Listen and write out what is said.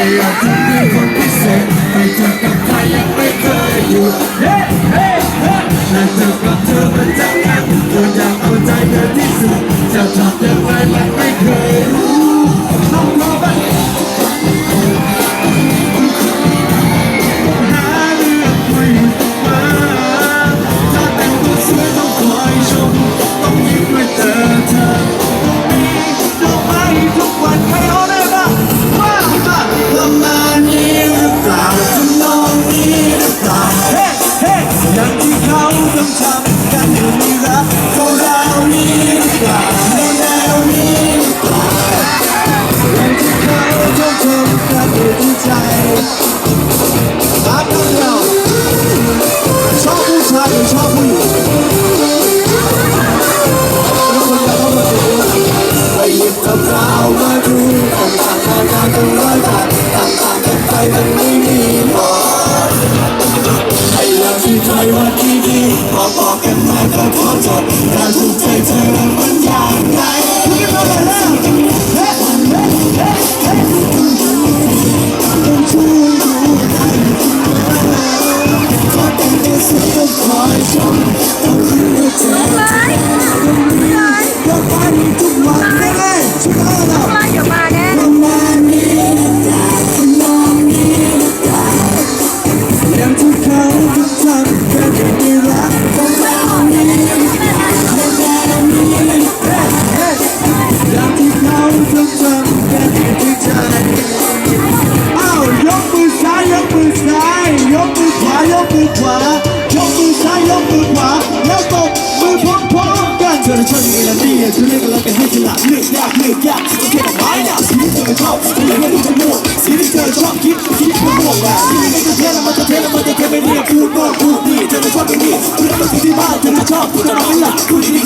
Hey, hey, hey! Let's go to the กันอยู่ในใจรักของเราชอบผู้ชายหรือชอบผู้หญิงทุกคนจะเข้ามาดูไปหยิบกับเรามาดูต่างต่างกันกันกันร้อยต่างต่างกันไปมันไม่มีหมดไอ้อย่างที่ใครว่าที่ดีบอกบอกกันมาก็พอจบการถูกใจเธอมันอย่างไร ใจอ้าวยกมือซ้ายยกมือซ้ายยกมือขวายกมือขวายกมือซ้ายยกมือขวาแล้วตบมือพร้อมๆกันเธอจะชอบงไงล่ะเนี่ยเธอเรีรากันให้ฉลาดเลือกยากเลือกยาโอเคไม้นึ่งที่เธอชอบสิ่งที่เธอมั่วสิ่งที่เธอชอบคิดคิดมั่วอะสิ่งที่เธอเทแล้มันจะเทแล้มันจะเทไม่เนี่ยพูดโน่นพูดีเจอบอย่างนี้เธอเป็นสิ่งที่บ้าเธอจะชอบเธต้องล่ะพูดดี